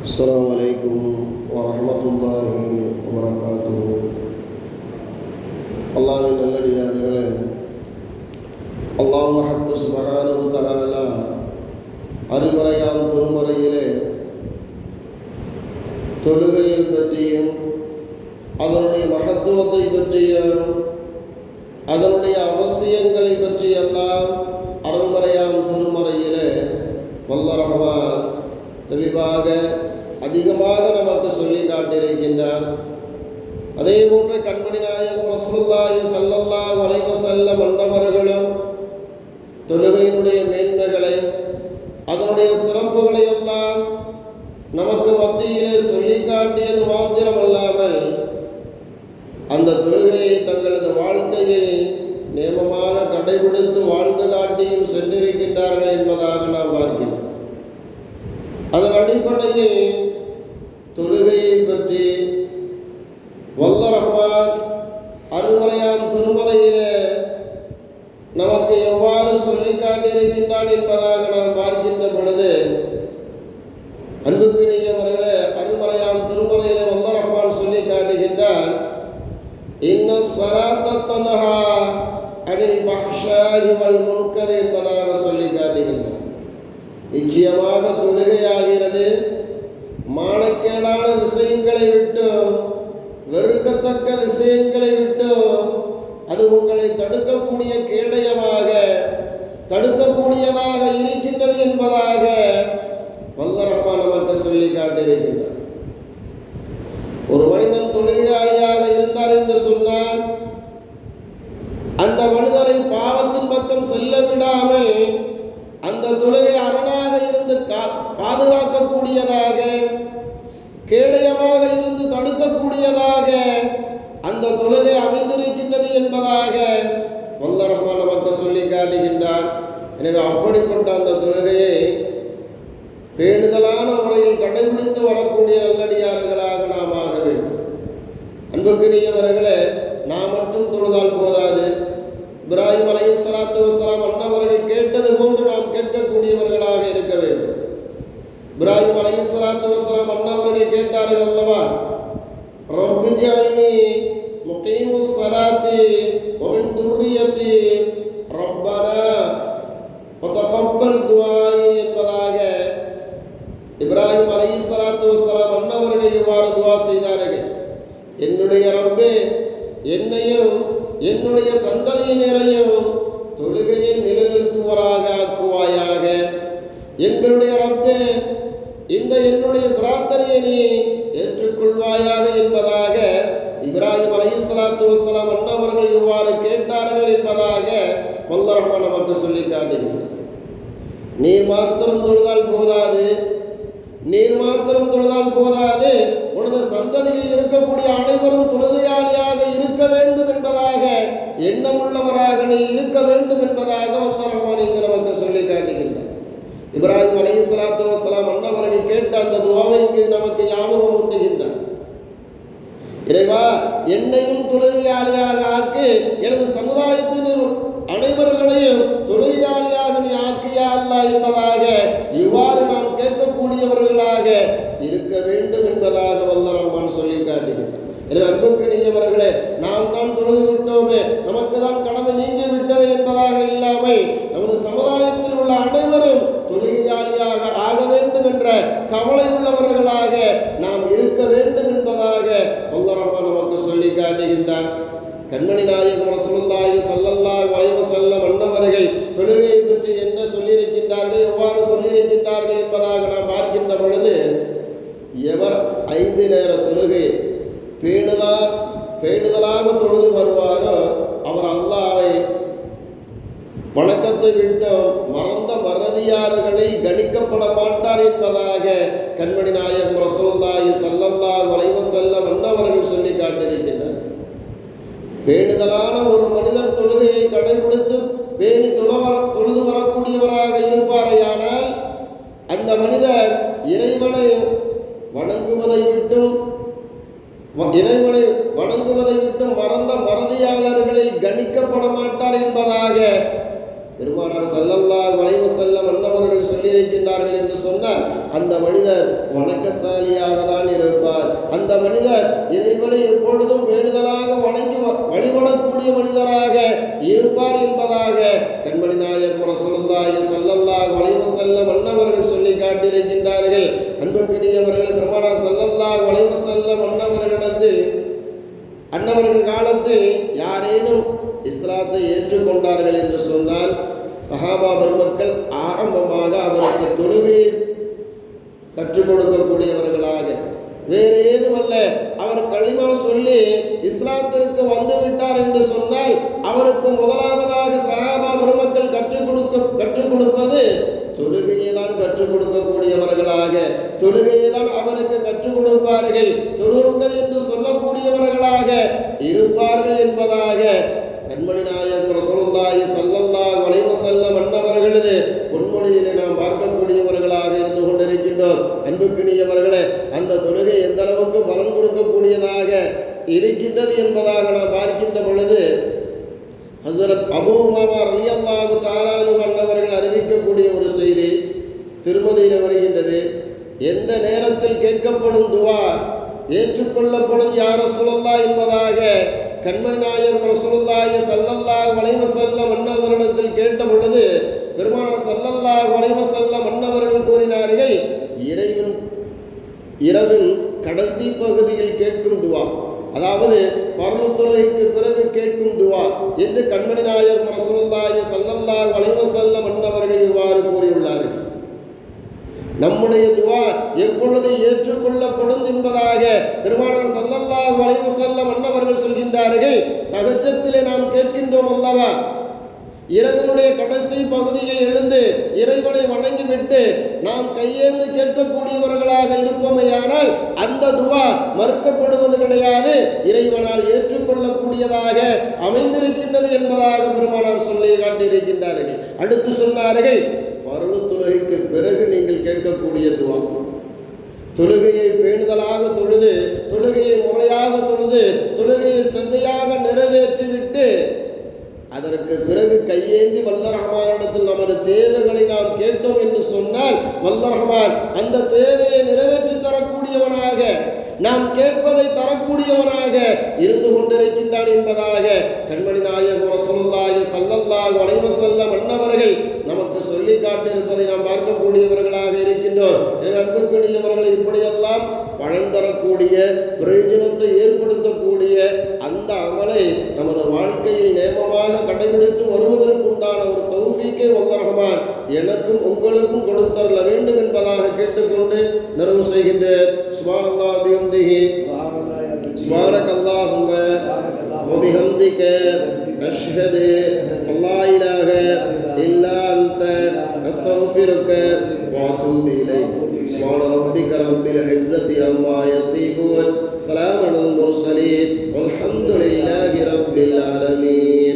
السلام عليكم ورحمة الله وبركاته அல்லாவின் நல்லடியார்களே அல்லாஹ் ஹக்கு சுபஹானஹு தஆலா அருள்மறையாம் திருமறையிலே தொழுகையை பற்றியும் அதனுடைய மகத்துவத்தை பற்றியும் அதனுடைய அவசியங்களை பற்றியெல்லாம் அருள்மறையாம் திருமறையிலே வல்ல ரஹ்மான் தெளிவாக அதிகமாக நமக்கு சொல்லி காட்டியிருக்கின்றார் அதே போன்று கண்மணி நாயகம் ரசூலுல்லாஹி ஸல்லல்லாஹு அலைஹி செல்ல மன்னவர்களும் தொழுகையினுடைய மேன்மைகளை அதனுடைய சிறப்புகளை எல்லாம் நமக்கு மத்தியிலே சொல்லி காட்டியது மாத்திரமல்லாமல் அந்த தொழுகையை தங்களது வாழ்க்கையில் நியமமாக கடைபிடித்து வாழ்ந்து காட்டியும் சென்றிருக்கின்றார்கள் என்பதாக நாம் பார்க்கிறோம். அதன் அடிப்படையில் தொழுகையை பற்றி. வல்ல ரஹ்மான் அருள்முறையாம் திருமறையிலே நமக்கு எவ்வாறு சொல்லி காட்டியிருக்கின்றான் என்பதாக நாம் பார்க்கின்ற பொழுது அன்புக்குரியவர்களே அருள்மறையாம் திருமறையிலே வல்ல ரஹ்மான் சொல்லி காட்டுகின்றான் இன்னும் ஸலாத்த தன்ஹா அனில் ஃபஹ்ஷாஇ வல் முன்கர் என்பதாக சொல்லி காட்டுகின்றான். நிச்சயமாக தொழுகையாகிறது. மானக்கேடான விஷயங்களை விட்டும் வெறுக்கத்தக்க விஷயங்களை விட்டும். அது உங்களை தடுக்கக்கூடிய கேடயமாக தடுக்கக்கூடியதாக இருக்கின்றது என்பதாக வல்லரமா நமக்கு சொல்லி காட்டியிருக்கின்றார். ஒரு மனிதன் தொழிலாளியாக இருந்தார் என்று சொன்னால் அந்த மனிதரை பாவத்தின் பக்கம் செல்ல விடாமல் அந்த தொழுகை அரணாக இருந்து பாதுகாக்கக்கூடியதாக கேடயமாக இருந்து தடுக்கக்கூடியதாக அந்த தொழுகை அமைந்திருக்கின்றது என்பதாக வல்ல ரஹ்மான் நமக்கு சொல்லி காட்டுகின்றார். எனவே அப்படிப்பட்ட அந்த தொழுகையை பேணுதலான முறையில் கடைபிடித்து வரக்கூடிய நல்லடியார்களாக நாம் ஆக வேண்டும். அன்புக்கினியவர்களே நாம் மட்டும் தொழுதால் போதாது. இப்ராஹிம் அலை சலாத்து வசலாம் அண்ணவர்கள் கேட்டது போன்று நாம் கேட்கக்கூடியவர்களாக இருக்க வேண்டும். இப்ராஹிம் அலை சலாத்து வசலாம் அண்ணவர்கள் கேட்டார்கள் அல்லவா ரப்பு ஜஅல்னி முகீமு ஸலாத்தி வமின் துர்ரியத்தி ரப்பனா வதகப்பல் துஆஇ என்பதாக இப்ராஹிம் அலை சலாத்து வலாம் அன்னவர்கள் இவ்வாறு துவா செய்தார்கள் என்னுடைய ரப்பே என்னையும் என்னுடைய சந்ததியினரையும் தொழுகையை நிலைநிறுத்துவராக ஆக்குவாயாக எங்களுடைய ரப்பே இந்த என்னுடைய பிரார்த்தனையை நீ ஏற்றுக்கொள்வாயாக என்பதாக இப்ராஹிம் அலி இஸ்லாத்து வசலாம் அண்ணவர்கள் இவ்வாறு கேட்டார்கள் என்பதாக வல்லரஹ்மான் நமக்கு சொல்லி காட்டுகின்றார் நீர் மாத்திரம் தொழுதால் போதாது நீர் மாத்திரம் தொழுதால் போதாது உனது சந்ததியில் இருக்கக்கூடிய அனைவரும் தொழுகையாளியாக இருக்க வேண்டும் என்பதாக எண்ணமுள்ளவராக நீ இருக்க வேண்டும் என்பதாக வந்தரமான் இங்கு நமக்கு சொல்லி காட்டுகின்றார் இப்ராஹிம் அலி இஸ்லாத்து வசலாம் அண்ணவர்கள் கேட்ட அந்த துவாவை இங்கு நமக்கு ஞாபகம் ஊட்டுகின்றார். இறைவா என்னையும் தொழுகையாளியாக ஆக்கு எனது சமுதாயத்தினர் அனைவர்களையும் தொழுகையாளியாக நீ ஆக்கியா என்பதாக இவ்வாறு நாம் கேட்கக்கூடியவர்களாக இருக்க வேண்டும் என்பதாக வல்லரமான் சொல்லி காட்டுகின்றார். எனவே அன்புக்கிணியவர்களே நாம் தான் தொழுது விட்டோமே நமக்கு தான் கடமை நீங்கி விட்டது என்பதாக இல்லாமல் நமது சமுதாயத்தில் உள்ள அனை தொழுகையாளியாக ஆக வேண்டும் என்ற கவலை உள்ளவர்களாக நாம் இருக்க வேண்டும் என்பதாக வல்லரமான் நமக்கு சொல்லி காட்டுகின்றார் கண்மணி நாயகம் ரசூலுல்லாஹி ஸல்லல்லாஹு அலைஹி வஸல்லம் அன்னவர்கள் தொழுகையை பற்றி என்ன சொல்லியிருக்கின்றார்கள் எவ்வாறு சொல்லியிருக்கின்றார்கள் என்பதாக நாம் பார்க்கின்ற பொழுது எவர் ஐந்து நேர தொழுகை பேணுதா பேணுதலாக தொழுது வருவாரோ அவர் அல்லாவை வணக்கத்தை விட்டோ மறதியாறுகளில் மாட்டார் என்பதாக கண்மணி நாயகம் ரசூலுல்லாஹி சல்லல்லா வளைவ செல்ல அன்னவர்கள் சொல்லி காட்டியிருக்கின்றனர் வேண்டுதலான ஒரு மனிதர் தொழுகையை கடைபிடித்து பேணி தொழவர தொழுது வரக்கூடியவராக இருப்பாரையானால் அந்த மனிதர் இறைவனை வணங்குவதை விட்டும் இறைவனை வணங்குவதை விட்டும் மறந்த மறதியாளர்களில் கணிக்கப்பட மாட்டார் என்பதாக பெருமானார் சல்லல்லா வளைவு செல்ல அன்னவர்கள் சொல்லியிருக்கின்றார்கள் என்று சொன்னால் அந்த மனிதர் வணக்கசாலியாக தான் இருப்பார். அந்த மனிதர் இறைவனை எப்பொழுதும் வேண்டுதலாக வணங்கி வழிபடக்கூடிய மனிதராக இருப்பார் என்பதாக கண்மணி நாயகம் ரசூலுல்லாஹி சல்லல்லா வளைவு செல்ல அன்னவர்கள் சொல்லி காட்டியிருக்கின்றார்கள் அன்புக்கினியவர்கள் பெருமானார் சல்லல்லா வளைவு செல்ல அன்னவர்களிடத்தில் அன்னவர்கள் காலத்தில் யாரேனும் இஸ்லாத்தை ஏற்றுக்கொண்டார்கள் என்று சொன்னால் சஹாபா பெருமக்கள் ஆரம்பமாக அவருக்கு தொழுகையை கற்றுக் கொடுக்கக்கூடியவர்களாக. வேறு ஏதுமல்ல அவர் களிமா சொல்லி இஸ்லாத்திற்கு வந்து விட்டார் என்று சொன்னால் அவருக்கு முதலாவதாக சஹாபா பெருமக்கள் கற்றுக் கொடுக்க கற்றுக் கொடுப்பது தொழுகையை தான் கற்றுக் கொடுக்கக்கூடியவர்களாக. தொழுகையை தான் அவருக்கு கற்றுக் கொடுப்பார்கள். தொழுங்கள் என்று சொல்லக்கூடியவர்களாக இருப்பார்கள் என்பதாக கண்மணி நாயகம் ரசூலுல்லாஹி ஸல்லல்லாஹு அலைஹி செல்ல மன்னவர்களது பொன்மொழியிலே நாம் பார்க்கக்கூடியவர்களாக இருந்து கொண்டிருக்கின்றோம். அன்புக்கினியவர்களே அந்த தொழுகை எந்த அளவுக்கு பலன் கொடுக்கக்கூடியதாக இருக்கின்றது என்பதாக நாம் பார்க்கின்ற பொழுது ஹசரத் அபூமாமா ரலியல்லாஹு தாலானு அறிவிக்கக்கூடிய ஒரு செய்தி திருமதியில் வருகின்றது. எந்த நேரத்தில் கேட்கப்படும் துவா ஏற்றுக்கொள்ளப்படும் யார ரசூலுல்லா என்பதாக கண்மணி ரசூலுல்லாஹி சல்லல்லாஹு அலைஹி வஸல்லம் அன்னவரிடத்தில் கேட்ட பொழுது பெருமானார் சல்லல்லாஹு அலைஹி வஸல்லம் அன்னவர்கள் கூறினார்கள் இறைவன் இரவின் கடைசி பகுதியில் கேட்கும் துவா அதாவது பர்வ தொழுகைக்கு பிறகு கேட்கும் துவா என்று கண்மணி நாயகம் ரசூலுல்லாஹி ஸல்லல்லாஹு அலைஹி வஸல்லம் அன்னவர்கள் இவ்வாறு நம்முடைய துவா எப்பொழுது ஏற்றுக்கொள்ளப்படும் என்பதாக பெருமானார் சல்லல்லா வளைவு செல்ல அன்னவர்கள் சொல்கின்றார்கள். தகச்சத்திலே நாம் கேட்கின்றோம் அல்லவா? இறைவனுடைய கடைசி பகுதியில் எழுந்து இறைவனை வணங்கிவிட்டு நாம் கையேந்து கேட்கக்கூடியவர்களாக இருப்போமையானால் அந்த துவா மறுக்கப்படுவது கிடையாது. இறைவனால் ஏற்றுக்கொள்ளக்கூடியதாக அமைந்திருக்கின்றது என்பதாக பெருமானார் சொல்லி காட்டியிருக்கின்றார்கள். அடுத்து சொன்னார்கள் தொழுகைக்கு பிறகு நீங்கள் கேட்கக்கூடிய துவா. தொழுகையை பேணுதலாக தொழுது தொழுகையை முறையாக தொழுது தொழுகையை செவ்வையாக நிறைவேற்றிவிட்டு அதற்கு பிறகு கையேந்தி வல்லரகமானிடத்தில் நமது தேவைகளை நாம் கேட்டோம் என்று சொன்னால் வல்லரகமான் அந்த தேவையை நிறைவேற்றி தரக்கூடியவனாக நாம் கேட்பதை தரக்கூடியவனாக இருந்து கொண்டிருக்கின்றான் என்பதாக கண்மணி நாயகம் ரசூலுல்லாஹி ஸல்லல்லாஹு அலைஹி செல்ல மன்னவர்கள் நமக்கு சொல்லி காட்டியிருப்பதை நாம் பார்க்கக்கூடியவர்களாக இருக்கின்றோம். எனவே அன்புக்குரியவர்கள் இப்படியெல்லாம் பலன் தரக்கூடிய பிரயோஜனத்தை ஏற்படுத்தக்கூடிய அந்த அமலை நமது வாழ்க்கையில் நேமமாக கடைபிடித்து வருவதற்கு உண்டான ஒரு தௌஃபீக்கை வல்லரகமான் எனக்கும் உங்களுக்கும் கொடுத்தரல வேண்டும் என்பதாக கேட்டுக்கொண்டு நிறைவு செய்கின்ற சுபானல்லா وبحمدك أشهد أن لا إله إلا أنت أستغفرك وأتوب إليك. سبحان ربك رب العزة عما يصفون سلام على المرسلين والحمد لله رب العالمين.